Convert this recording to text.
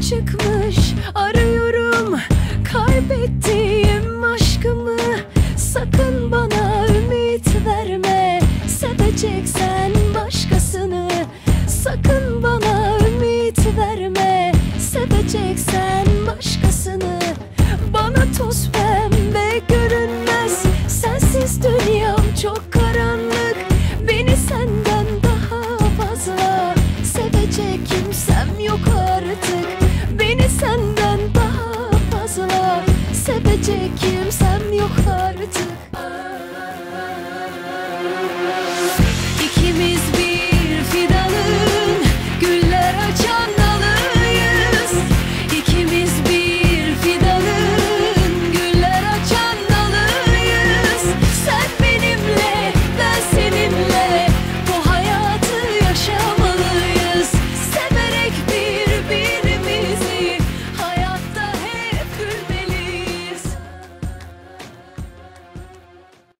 çıkmış. Arıyorum kaybettiğim aşkımı. Sakın bana ümit verme. Seveceksen başkasını. Sakın bana ümit verme. Seveceksen başkasını. Bana toz pembe görünmez. Sensiz dünyam çok karanlık. Beni senden daha fazla Sevecek take you